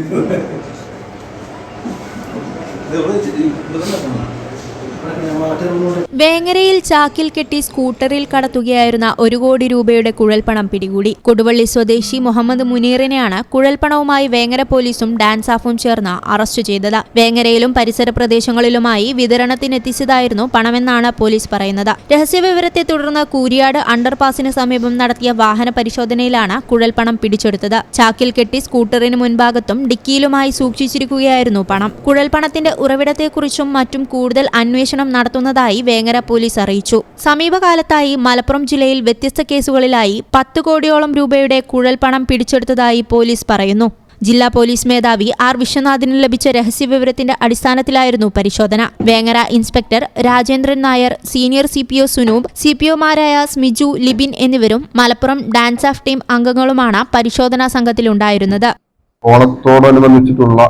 হয়েছে വേങ്ങരയിൽ ചാക്കിൽ കെട്ടി സ്കൂട്ടറിൽ കടത്തുകയായിരുന്ന ഒരു കോടി രൂപയുടെ കുഴൽപ്പണം പിടികൂടി. കൊടുവള്ളി സ്വദേശി മുഹമ്മദ് മുനീറിനെയാണ് കുഴൽപ്പണവുമായി വേങ്ങര പോലീസും ഡാൻസ് ആഫും ചേർന്ന് അറസ്റ്റ് ചെയ്തത്. വേങ്ങരയിലും പരിസര പ്രദേശങ്ങളിലുമായി വിതരണത്തിനെത്തിച്ചതായിരുന്നു പണമെന്നാണ് പോലീസ് പറയുന്നത്. രഹസ്യവിവരത്തെ തുടർന്ന് കൂരിയാട് അണ്ടർപാസിന് സമീപം നടത്തിയ വാഹന പരിശോധനയിലാണ് കുഴൽപ്പണം പിടിച്ചെടുത്തത്. ചാക്കിൽ കെട്ടി സ്കൂട്ടറിന് മുൻഭാഗത്തും ഡിക്കിയിലുമായി സൂക്ഷിച്ചിരിക്കുകയായിരുന്നു പണം. കുഴൽപ്പണത്തിന്റെ ഉറവിടത്തെക്കുറിച്ചും മറ്റും കൂടുതൽ അന്വേഷണം നടത്തുന്നതായി വേങ്ങര പോലീസ് അറിയിച്ചു. സമീപകാലത്തായി മലപ്പുറം ജില്ലയിൽ വ്യത്യസ്ത കേസുകളിലായി പത്ത് കോടിയോളം രൂപയുടെ കുഴൽപ്പണം പിടിച്ചെടുത്തതായി പോലീസ് പറയുന്നു. ജില്ലാ പോലീസ് മേധാവി ആർ വിശ്വനാഥിന് ലഭിച്ച രഹസ്യവിവരത്തിന്റെ അടിസ്ഥാനത്തിലായിരുന്നു പരിശോധന. Vengara inspector Rajendran Nair senior C P O Sunoop C P ഒമാരായ Smiju Libin എന്നിവരും മലപ്പുറം ഡാൻസ് ഓഫ് ടീം അംഗങ്ങളുമാണ് പരിശോധനാ സംഘത്തിലുണ്ടായിരുന്നത്. ഓണത്തോടനുബന്ധിച്ചിട്ടുള്ള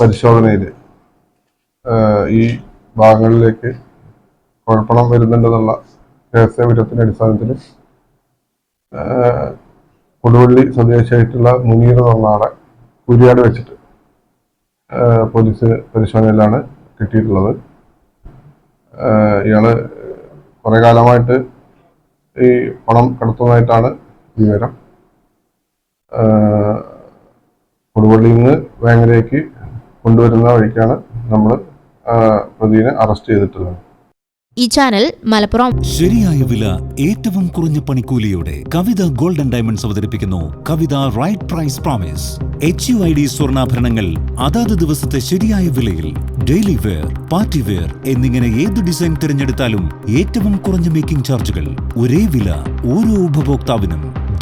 പരിശോധനയിൽ ഈ ഭാഗങ്ങളിലേക്ക് കുഴപ്പണം വരുന്നുണ്ടെന്നുള്ള രഹസ്യ വിവരത്തിന്റെ അടിസ്ഥാനത്തിൽ കൊടുവള്ളി സ്വദേശിയായിട്ടുള്ള മുനീർ എന്നുള്ള ആളെ കുരിയാട് വെച്ചിട്ട് പോലീസ് പരിശോധനയിലാണ് കിട്ടിയിട്ടുള്ളത്. ഇയാൾ കുറെ കാലമായിട്ട് ഈ പണം കടത്തുന്നതായിട്ടാണ് വിവരം. കൊടുവള്ളിയിൽ നിന്ന് വേങ്ങരയ്ക്ക് കൊണ്ടുവരുന്ന വഴിക്കാണ് നമ്മൾ പ്രതിനെ അറസ്റ്റ് ചെയ്തിട്ടുള്ളത്. ഈ ചാനൽ മലപ്പുറം. ശരിയായ വില ഏറ്റവും കുറഞ്ഞ പണിക്കൂലിയോടെ കവിത ഗോൾഡൻ ഡയമണ്ട്സ് അവതരിപ്പിക്കുന്നു. Kavitha right price promise. H U I D സ്വർണാഭരണങ്ങൾ അതാത് ദിവസത്തെ ശരിയായ വിലയിൽ ഡെയിലി വെയർ പാർട്ടി വെയർ എന്നിങ്ങനെ ഏത് ഡിസൈൻ തിരഞ്ഞെടുത്താലും ഏറ്റവും കുറഞ്ഞ മേക്കിംഗ് ചാർജുകൾ ഒരേ വില ഓരോ ഉപഭോക്താവിനും.